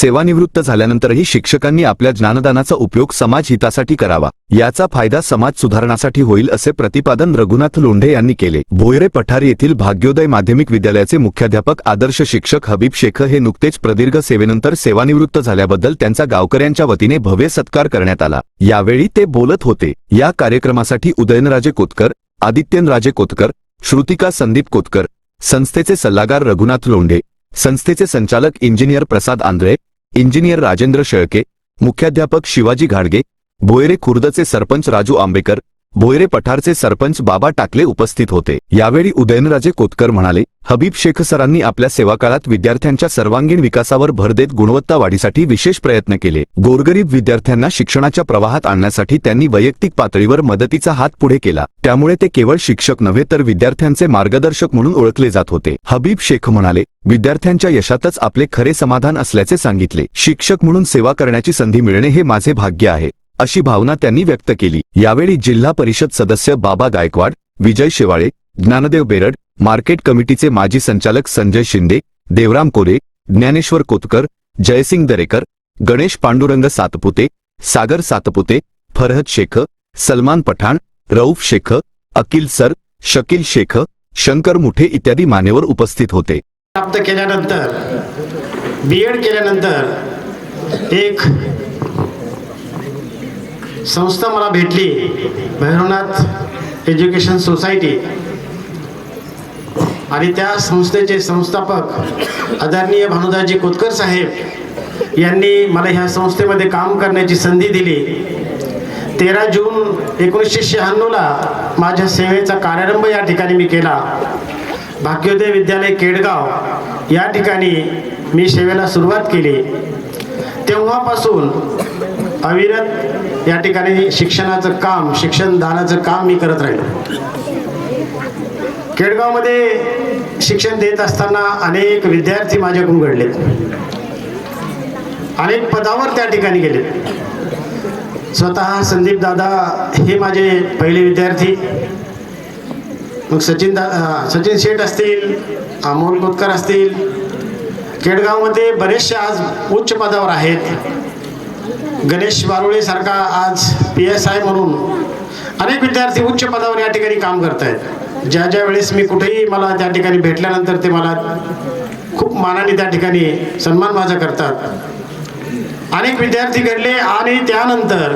सेवानिवृत्त झाल्यानंतरही शिक्षकांनी आपल्या ज्ञानदानाचा उपयोग समाज हितासाठी करावा. याचा फायदा समाज सुधारणासाठी होईल असे प्रतिपादन रघुनाथ लोंढे यांनी केले. भोयरे पठार येथील भाग्योदय माध्यमिक विद्यालयाचे मुख्याध्यापक आदर्श शिक्षक हबीब शेख हे नुकतेच प्रदीर्घ सेवेनंतर सेवानिवृत्त झाल्याबद्दल त्यांचा गावकऱ्यांच्या वतीने भव्य सत्कार करण्यात आला. यावेळी ते बोलत होते. या कार्यक्रमासाठी उदयनराजे कोतकर आदित्यनराजे कोतकर श्रुतिका संदीप कोतकर संस्थेचे सल्लागार रघुनाथ लोंढे संस्थेचे संचालक इंजिनियर प्रसाद आंध्रे इंजिनियर राजेंद्र शेळके मुख्याध्यापक शिवाजी घाडगे भोयरे खुर्दचे सरपंच राजू आंबेकर भोयरे पठारचे सरपंच बाबा टाकले उपस्थित होते. यावेळी उदयनराजे कोतकर म्हणाले हबीब शेख सरांनी आपल्या सेवाकाळात विद्यार्थ्यांच्या सर्वांगीण विकासावर भर देत गुणवत्ता वाढीसाठी विशेष प्रयत्न केले. गोरगरीब विद्यार्थ्यांना शिक्षणाच्या प्रवाहात आणण्यासाठी त्यांनी वैयक्तिक पातळीवर मदतीचा हात पुढे केला. त्यामुळे ते केवळ शिक्षक नव्हे तर विद्यार्थ्यांचे मार्गदर्शक म्हणून ओळखले जात होते. हबीब शेख म्हणाले विद्यार्थ्यांच्या यशातच आपले खरे समाधान असल्याचे सांगितले. शिक्षक म्हणून सेवा करण्याची संधी मिळणे हे माझे भाग्य आहे. अशी भावना त्यांनी व्यक्त केली. यावेळी जिल्हा परिषद सदस्य बाबा गायकवाड विजय शेवाळे ज्ञानदेव बेरड मार्केट कमिटीचे माजी संचालक संजय शिंदे देवराम कोरे ज्ञानेश्वर कोतकर जयसिंग दरेकर गणेश पांडुरंग सातपुते सागर सातपुते फरहद शेख सलमान पठाण रऊफ शेख अकिल सर शकील शेख शंकर मुठे इत्यादी मान्यवर उपस्थित होते. प्राप्त केल्यानंतर बी एड केल्यानंतर एक संस्था मला भेटली. Bhairavnath education society. आणि त्या संस्थेचे संस्थापक आदरणीय भानुदाजी कोतकर साहेब यांनी मला ह्या संस्थेमध्ये काम करण्याची संधी दिली. तेरा जून एकोणीसशे शहाण्णवला माझ्या सेवेचा कार्यारंभ या ठिकाणी मी केला. भाग्योदय विद्यालय केडगाव या ठिकाणी मी सेवेला सुरुवात केली. तेव्हापासून अविरत या ठिकाणी शिक्षणाचं काम शिक्षण दानाचं काम मी करत राहिलो. केडगावमध्ये शिक्षण देत असताना अनेक विद्यार्थी माझ्याकडून घडले. अनेक पदावर त्या ठिकाणी गेले. स्वतः संदीप दादा हे माझे पहिले विद्यार्थी. मग सचिन दा सचिन शेठ असतील अमोल कोतकर असतील. केडगावमध्ये बरेचसे आज उच्च पदावर आहेत. गणेश बारुळे सारखा आज पी एस आय म्हणून अनेक विद्यार्थी उच्च पदावर या ठिकाणी काम करत आहेत ज्या ज्या वेळेस मी कुठेही मला त्या ठिकाणी भेटल्यानंतर ते मला खूप मानाने त्या ठिकाणी सन्मान माझा करतात. अनेक विद्यार्थी घडले आणि त्यानंतर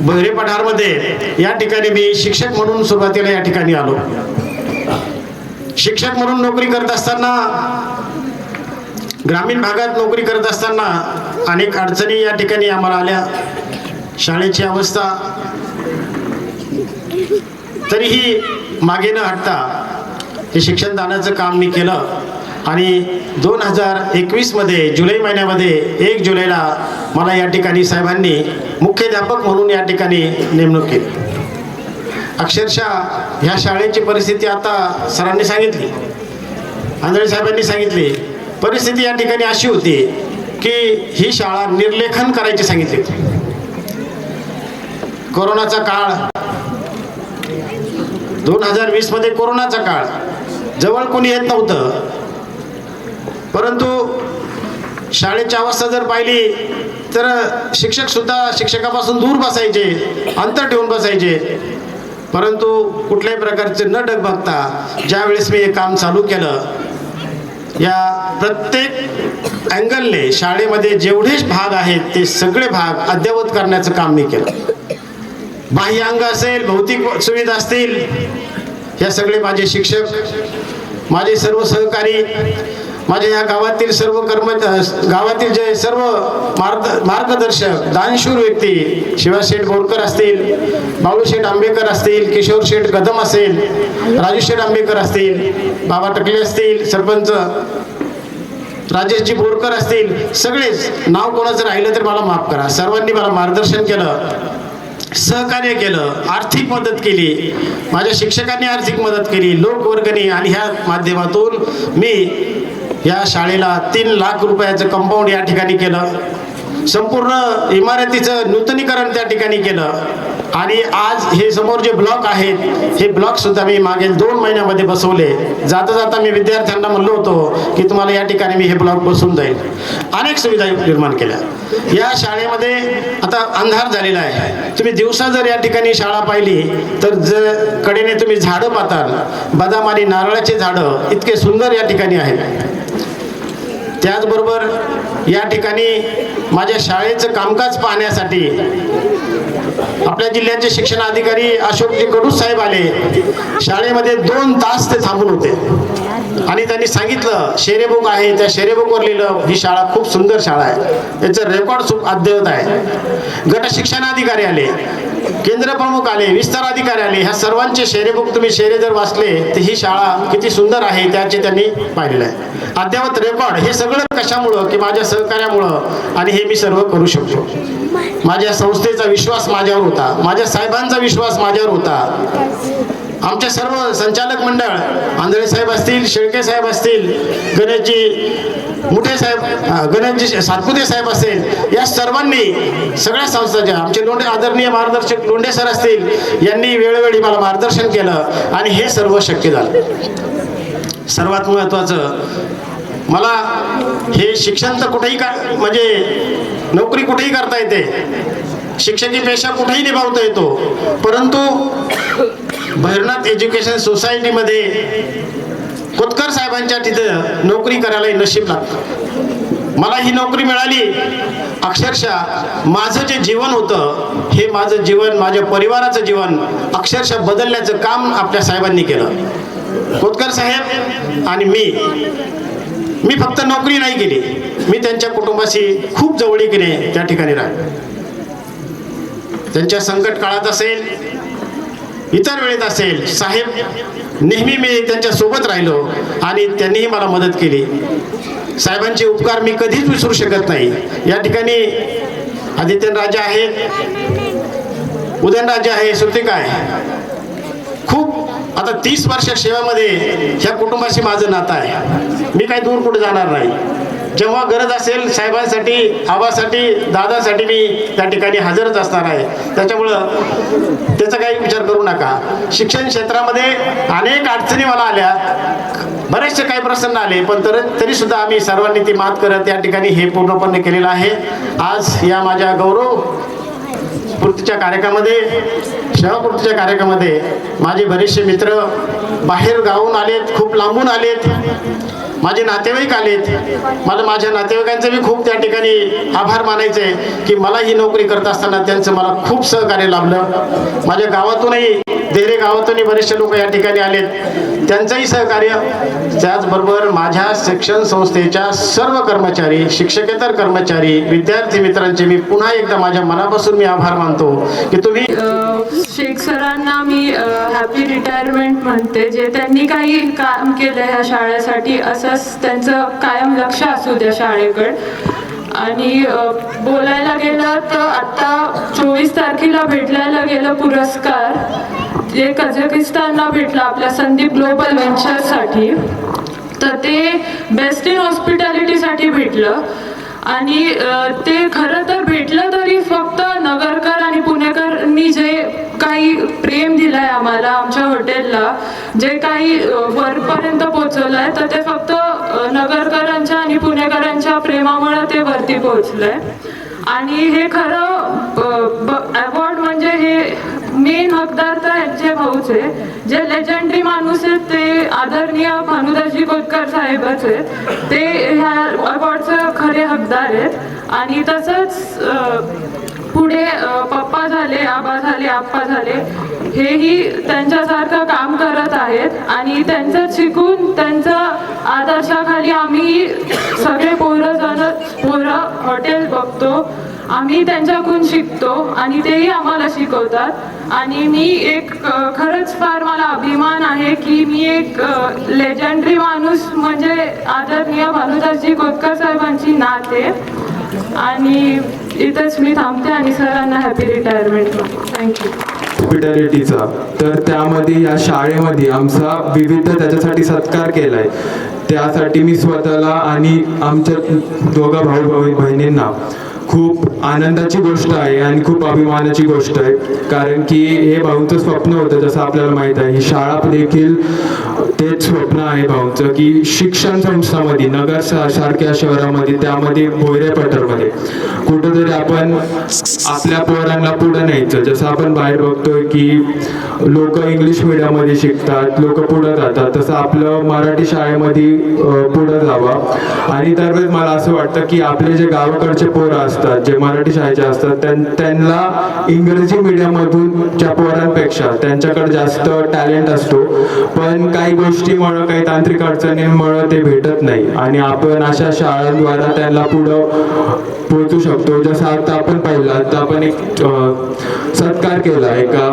बहिरे पठारमध्ये या ठिकाणी मी शिक्षक म्हणून सुरुवातीला या ठिकाणी आलो. शिक्षक म्हणून नोकरी करत असताना ग्रामीण भागात नोकरी करत असताना अनेक अडचणी या ठिकाणी आम्हाला आल्या. शाळेची अवस्था तरीही मागे न हटता हे शिक्षण दानाचं काम मी केलं. आणि दोन हजार एकवीसमध्ये जुलै महिन्यामध्ये एक जुलैला मला या ठिकाणी साहेबांनी मुख्याध्यापक म्हणून या ठिकाणी नेमणूक केली. अक्षरशः ह्या शाळेची परिस्थिती आता सरांनी सांगितली. आंधळे साहेबांनी सांगितली परिस्थिती या ठिकाणी अशी होती की ही शाळा निर्लेखन करायची सांगितली. होती कोरोनाचा काळ. दोन हजार वीसमध्ये कोरोनाचा काळ. जवळ कोणी येत नव्हतं. परंतु शाळेची अवस्था जर पाहिली तर शिक्षक सुद्धा शिक्षकापासून दूर बसायचे अंतर ठेवून बसायचे. परंतु कुठल्याही प्रकारचे न डगबगता ज्यावेळेस मी हे काम चालू केलं या प्रत्येक अँगलने शाळेमध्ये जेवढेच भाग आहेत ते सगळे भाग अद्ययावत करण्याचं काम मी केलं. बाह्य अंग असेल भौतिक सुविधा असतील या सगळे माझे शिक्षक माझे सर्व सहकारी माझ्या या गावातील सर्व कर्म गावातील जे सर्व मार्ग मार्गदर्शक दानशूर व्यक्ती शिवाशेठ बोरकर असतील बाळूशेठ आंबेकर असतील किशोर शेठ कदम असेल राजूशेठ आंबेकर असतील बाबा टकले असतील सरपंच राजेशजी बोरकर असतील सगळेच नाव कोणाचं राहिलं तर मला माफ करा. सर्वांनी मला मार्गदर्शन केलं सहकार्य केलं आर्थिक मदत केली. माझ्या शिक्षकांनी आर्थिक मदत केली लोकवर्गणी आणि ह्या माध्यमातून मी या शाळेला तीन लाख रुपयाचं कंपाऊंड या ठिकाणी केलं. संपूर्ण इमारतीचं नूतनीकरण त्या ठिकाणी केलं. आणि आज हे समोर जे ब्लॉक आहेत हे ब्लॉक सुद्धा मी मागील दोन महिन्यामध्ये बसवले. जाता जाता मी विद्यार्थ्यांना म्हणलो होतो की तुम्हाला या ठिकाणी मी हे ब्लॉक बसून जाईल अनेक सुविधा निर्माण केल्या. या शाळेमध्ये आता अंधार झालेला आहे. तुम्ही दिवसा जर या ठिकाणी शाळा पाहिली तर जर कडेने तुम्ही झाडं पाहताल. बदाम आणि नारळाचे झाडं इतके सुंदर या ठिकाणी आहेत. त्याचबरोबर या ठिकाणी माझ्या शाळेचं कामकाज पाहण्यासाठी आपल्या जिल्ह्याचे शिक्षण अधिकारी अशोकजी कडू साहेब आले. शाळेमध्ये दोन तास ते थांबून होते. आणि त्यांनी सांगितलं शेरेबुक आहे त्या शेरेबुकवर लिहिलं. ही शाळा खूप सुंदर शाळा आहे. त्याचं रेकॉर्ड सु- अद्ययावत आहे. गट शिक्षणाधिकारी आले. केंद्र प्रमुख आले विस्तार अधिकारी आले ह्या सर्वांचे शेरेबुक तुम्ही शेरे जर वाचले तर ही शाळा किती सुंदर आहे त्याचे त्यांनी पाहिलेलं आहे. अद्ययावत रेकॉर्ड हे सगळं कशामुळं की माझ्या सहकार्यामुळं आणि हे मी सर्व करू शकतो. माझ्या संस्थेचा विश्वास माझ्यावर होता माझ्या साहेबांचा विश्वास माझ्यावर होता. आमचे सर्व संचालक मंडळ आंधळे साहेब असतील शेळके साहेब असतील गणेशजी मुठे साहेब गणेशजी सातपुते साहेब असेल या सर्वांनी सगळ्या संस्थांच्या आमचे लोंढे आदरणीय मार्गदर्शक लोंढे सर असतील यांनी वेळोवेळी मला मार्गदर्शन केलं आणि हे सर्व शक्य झालं. सर्वात महत्त्वाचं मला हे शिक्षण तर कुठेही का म्हणजे नोकरी कुठेही करता येते. शिक्षकी पेशा कुठेही निभावता येतो. परंतु भैरनाथ एज्युकेशन सोसायटीमध्ये कोतकर साहेबांच्या तिथं नोकरी करायला नशीब लागतं. मला ही नोकरी मिळाली. अक्षरशः माझं जे जीवन होतं हे माझं जीवन माझ्या परिवाराचं जीवन अक्षरशः बदलण्याचं काम आपल्या साहेबांनी केलं. कोतकर साहेब आणि मी मी फक्त नोकरी नाही केली. मी त्यांच्या कुटुंबाशी खूप जवळीकीने त्या ठिकाणी राहिलो. त्यांच्या संकट काळात असेल इतर वेळेत असेल साहेब नेहमी मी त्यांच्यासोबत राहिलो आणि त्यांनीही मला मदत केली. साहेबांचे उपकार मी कधीच विसरू शकत नाही. या ठिकाणी आदित्यन राजा आहेत. उदयनराजे आहे श्रुतिका आहे खूप आता तीस वर्ष सेवेमध्ये ह्या कुटुंबाशी माझं नातं आहे. मी काही दूर कुठे जाणार नाही. जेव्हा गरज असेल साहेबांसाठी आबासाठी दादासाठी मी त्या ठिकाणी हजरच असणार आहे. त्याच्यामुळं त्याचा काही विचार करू नका. शिक्षण क्षेत्रामध्ये अनेक अडचणी मला आल्या. बरेचसे काही प्रसन्न आले पण तर तरी सुद्धा आम्ही सर्वांनी ती मात करत या ठिकाणी हे पूर्णपणे केलेलं आहे. आज या माझ्या गौरव पूर्तीच्या कार्यक्रमामध्ये सेवापूर्तीच्या कार्यक्रमामध्ये माझे बरेचसे मित्र बाहेर गावून आलेत खूप लांबून आलेत. माझे नातेवाईक आलेत. मला माझ्या नातेवाईकांचे मी खूप त्या ठिकाणी आभार मानायचे की मला ही नोकरी करत असताना त्यांचं मला खूप सहकार्य लाभलं. माझ्या गावातूनही देरे गावातूनही बरेचसे लोक या ठिकाणी आलेत. त्यांचंही सहकार्य. त्याचबरोबर माझ्या शिक्षण संस्थेच्या सर्व कर्मचारी शिक्षकेतर कर्मचारी विद्यार्थी मित्रांचे मी पुन्हा एकदा माझ्या मनापासून मी आभार मानतो की तुम्ही शेख सरांना मी हॅपी रिटायरमेंट म्हणते. जे त्यांनी काही काम केलं ह्या शाळेसाठी असंच त्यांचं कायम लक्ष असू द्या शाळेकडे. आणि बोलायला गेलं तर आता चोवीस तारखेला भेटल्याला गेलं पुरस्कार. जे कझाकिस्तानला भेटला आपल्या संदीप ग्लोबल व्हेंचरसाठी तर ते बेस्ट इन हॉस्पिटॅलिटीसाठी भेटलं. आणि ते खरं तर भेटलं तरी फक्त नगरकर आणि पुणेकरनी जे काही प्रेम दिलंय आम्हाला आमच्या हॉटेलला. जे काही वरपर्यंत वरपर्यंत पोहोचवलंय तर ते फक्त नगरकरांच्या आणि पुणेकरांच्या प्रेमामुळे ते वरती पोहोचलंय. आणि हे खरं अवॉर्ड म्हणजे हे मेन हकदार तर यांचे भाऊच आहे जे लेजंडरी माणूस आहेत ते आदरणीय भानुदासजी कोतकर साहेबच आहेत. ते ह्या अवॉर्डचं खरे हकदार आहेत. आणि तसंच पुढे पप्पा झाले आबा झाले आप्पा झाले हेही त्यांच्यासारखं काम करत आहेत आणि त्यांचं शिकून त्यांचा आदर्शाखाली आम्ही सगळे पोरं जण पोरं हॉटेल बघतो आम्ही त्यांच्याकडून शिकतो आणि तेही आम्हाला शिकवतात. आणि मी एक खरंच फार मला अभिमान आहे की मी एक लेजंडरी माणूस म्हणजे आदरणीय भानुदासजी कोतकर साहेबांची नाते. आहे आणि इथंच मी थांबते आणि सरांना हॅपी रिटायरमेंट थँक्यू हॉस्पिटॅलिटीचा तर त्यामध्ये या शाळेमध्ये आमचा विविध त्याच्यासाठी सत्कार केलाय. त्यासाठी मी स्वतःला आणि आमच्या दोघा भाऊ भाऊ बहिणींना खूप आनंदाची गोष्ट आहे आणि खूप अभिमानाची गोष्ट आहे. कारण की हे भाऊंचं स्वप्न होतं जसं आपल्याला माहीत आहे. ही शाळा देखील तेच स्वप्न आहे भाऊंचं की शिक्षण संस्थामध्ये नगर सारख्या शहरामध्ये त्यामध्ये भोयरे पठारमध्ये कुठेतरी आपण आपल्या पोरांना पुढे न्यायचं. जसं आपण बाहेर बघतोय की लोक इंग्लिशमध्ये शिकतात लोक पुढे जातात. तसं आपलं मराठी शाळेमध्ये पुढे जावा. जावं आणि त्यावेळेस मला असं वाटतं की आपले जे गावाकडचे पोरं असतात जे मराठी शाळेचे असतात त्यांना इंग्रजी मीडियममधूनच्या पोरांपेक्षा त्यांच्याकडे जास्त टॅलेंट असतो. पण काही गोष्टीमुळं काही तांत्रिक अडचणींमुळं ते भेटत नाही. आणि आपण अशा शाळांद्वारा त्यांना पुढं पोहोचू शकतो. जसं आता आपण पाहिलं आता आपण एक सत्कार केला एका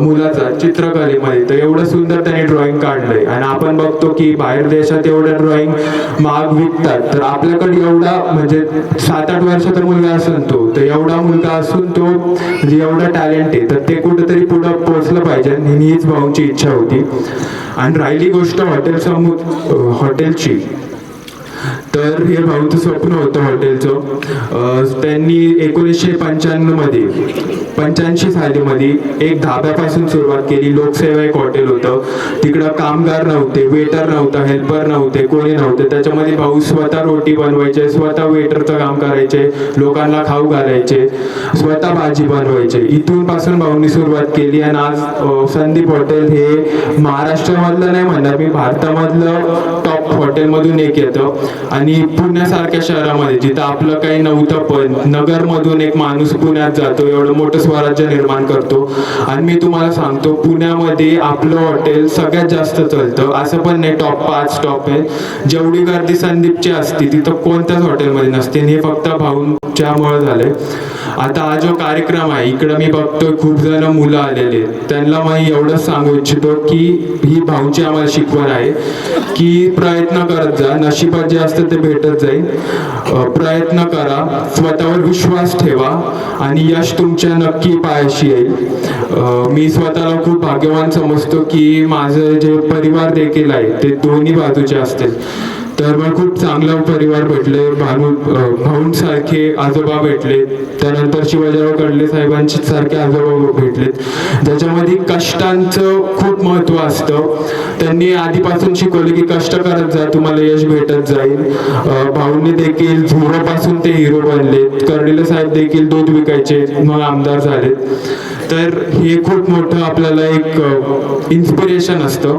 मुलाचा चित्रकलेमध्ये. तर एवढं सुंदर त्याने ड्रॉइंग काढलंय. आणि आपण बघतो की बाहेर देशात एवढं ड्रॉइंग महाग विकतात. तर आपल्याकडे एवढा म्हणजे सात आठ वर्षाचा मुलगा असून तो. तर एवढा मुलगा असून तो म्हणजे एवढा टॅलेंट आहे. तर ते कुठेतरी पुढं पोहोचलं पाहिजे. आणि हीच भाऊंची इच्छा होती. आणि राहिली गोष्ट हॉटेल समोर हॉटेलची. तर हे भाऊचं स्वप्न होतं हॉटेलचं. त्यांनी एकोणीसशे पंच्याण्णवमध्ये पंच्याऐंशी सालीमध्ये एक धाब्यापासून सुरुवात केली. लोकसेवा एक हॉटेल होतं. तिकडं कामगार नव्हते वेटर नव्हतं हेल्पर नव्हते कोणी नव्हते. त्याच्यामध्ये भाऊ स्वतः रोटी बनवायचे स्वतः वेटरचं काम करायचे लोकांना खाऊ घालायचे स्वतः भाजी बनवायचे. इथून पासून भाऊनी सुरुवात केली आणि आज संदीप हॉटेल हे महाराष्ट्रामधलं नाही म्हणणार मी भारतामधलं टॉप हॉटेलमधून एक येतं. आणि पुण्यासारख्या शहरामध्ये जिथं आपलं काही नव्हतं पण नगरमधून एक माणूस पुण्यात जातो एवढं मोठं स्वराज्य निर्माण करतो. आणि मी तुम्हाला सांगतो पुण्यामध्ये आपलं हॉटेल सगळ्यात जास्त चालतं. असं पण नाही टॉप पाच टॉप आहे. जेवढी गर्दी संदीपची असते तिथं कोणत्याच हॉटेलमध्ये नसते. आणि हे फक्त भाऊंच्यामुळे झालंय. आता हा जो कार्यक्रम आहे इकडं मी बघतोय खूप जण मुलं आलेले आहेत. त्यांना मी एवढंच सांगू इच्छितो की ही भाऊची आम्हाला शिकवण आहे की प्रयत्न करत जा. नशिबात जे असतं ते भेटत जाईल. प्रयत्न करा. स्वतःवर विश्वास ठेवा आणि यश तुमच्या नक्की पायाशी येईल. मी स्वतःला खूप भाग्यवान समजतो की माझं जे परिवार देखील आहे ते दोन्ही बाजूचे असतील. तर खूप चांगला परिवार भेटले भानू भाऊंसारखे आजोबा भेटले त्यानंतर शिवाजीराव कडले साहेबांचे सारखे आजोबा भेटलेत. ज्याच्यामध्ये कष्टांचं खूप महत्त्व असतं. त्यांनी आधीपासून शिकवले की कष्ट करत जा तुम्हाला यश भेटत जाईल. भाऊंनी देखील झुरोपासून ते हिरो बनलेत कर्डिले साहेब देखील दूध विकायचे मग आमदार झालेत तर हे खूप मोठं आपल्याला एक इन्स्पिरेशन असतं.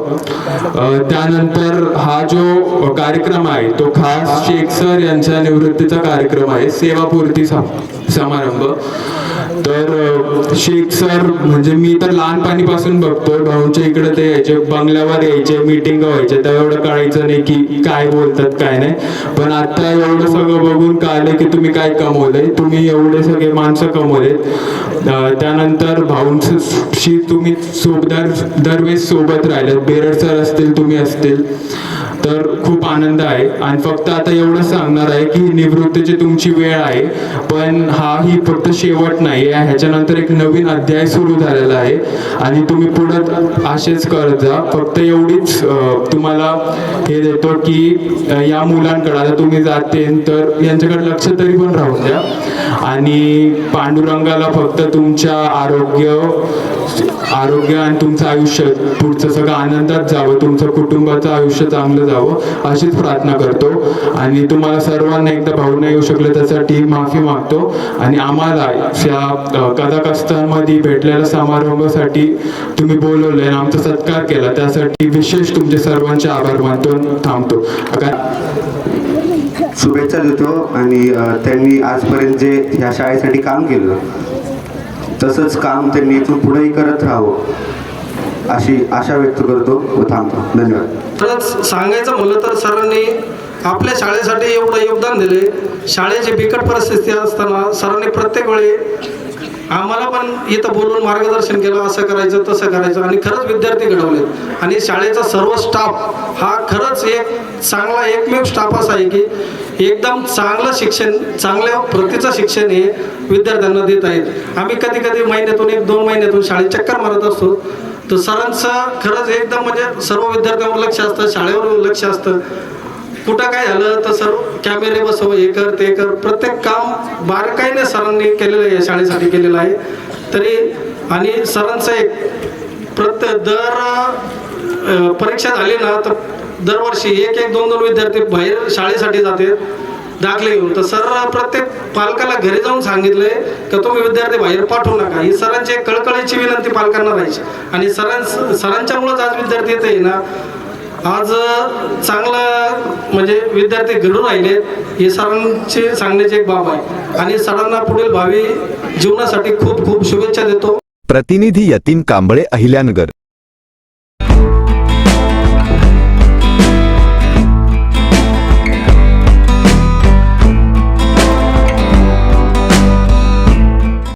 त्यानंतर हा जो कार्यक्रम आहे. तो खास शेख सर यांच्या निवृत्तीचा कार्यक्रम आहे. सेवापूर्ती समारंभ. तर शेख सर म्हणजे मी तर लहानपणीपासून बघतोय भाऊंच्या इकडे ते यायचे बंगल्यावर यायचे मिटिंग व्हायचे. तेव्हा एवढं कळायचं नाही की काय बोलतात काय नाही. पण आता एवढं सगळं बघून कळलं की तुम्ही काय कमवलंय. तुम्ही एवढे सगळे माणसं कमवलेत. त्यानंतर भाऊंशी तुम्ही सोबदार दरवेळेस सोबत राहिलेत. बेरड सर असतील तुम्ही असतील. तर खूप आनंद आहे. आणि फक्त आता एवढं सांगणार आहे की निवृत्तीची तुमची वेळ आहे पण हा ही फक्त शेवट नाही आहे. ह्याच्यानंतर एक नवीन अध्याय सुरू झालेला आहे. आणि तुम्ही पुढं असेच करत जा. फक्त एवढीच तुम्हाला हे देतो की या मुलांकडे आता तुम्ही जाते तर यांच्याकडे लक्ष तरी पण राहून द्या. आणि पांडुरंगाला फक्त तुमच्या आरोग्य आरोग्य आणि तुमचं आयुष्य पुढचं सगळं आनंदात जावं. तुमचं कुटुंबाचं आयुष्य चांगलं जावं. अशीच प्रार्थना करतो. आणि तुम्हाला सर्वांना एकदा भाऊ नाही येऊ शकलं त्यासाठी माफी मागतो. आणि आम्हाला या अ, कझाकस्तानमध्ये भेटलेल्या समारंभासाठी तुम्ही बोलवलं आणि आमचा सत्कार केला. त्यासाठी विशेष तुमचे सर्वांचे आभार मानतो थांबतो. शुभेच्छा देतो आणि त्यांनी आजपर्यंत जे ह्या शाळेसाठी काम केलं तसंच काम त्यांनी इथून पुढेही करत राहावं. अशी आशा व्यक्त करतो व थांबतो. धन्यवाद. तर सांगायचं म्हणलं तर सरांनी आपल्या शाळेसाठी एवढं योगदान दिले शाळेची बिकट परिस्थिती असताना सरांनी प्रत्येक वेळी आम्हाला पण इथं बोलून मार्गदर्शन केलं असं करायचं तसं करायचं. आणि खरंच विद्यार्थी घडवले आणि शाळेचा सर्व स्टाफ हा खरंच एक चांगला एकमेव स्टाफ असा आहे की एकदम चांगलं शिक्षण चांगल्या प्रतीचं शिक्षण हे विद्यार्थ्यांना देत आहेत. आम्ही कधी कधी महिन्यातून एक दोन महिन्यातून शाळेत चक्कर मारत असतो. तर सरांचं खरंच एकदम म्हणजे सर्व विद्यार्थ्यांवर लक्ष असतं शाळेवर लक्ष असतं. कुठं काय झालं तर सर कॅमेरे बसव हे कर ते कर. प्रत्येक काम बारकाईने सरांनी केलेलं आहे या शाळेसाठी केलेलं आहे. तरी आणि सरांचं एक प्रत्येक दर परीक्षा झाली ना तर दरवर्षी एक एक दोन दोन विद्यार्थी बाहेर शाळेसाठी जाते दाखले घेऊन. तर सर प्रत्येक पालकाला घरी जाऊन सांगितलंय का तुम्ही विद्यार्थी बाहेर पाठवू नका. ही सरांची एक कळकळीची विनंती पालकांना राहायची. आणि सरां सरांच्यामुळेच आज विद्यार्थी येते ना आज चांगला म्हणजे विद्यार्थी घडून राहिले हे सरांचे सांगण्याची एक बाब आहे. आणि सरांना पुढील भावी जीवनासाठी खूप खूप शुभेच्छा देतो. प्रतिनिधी यतीन कांबळे अहिल्यानगर.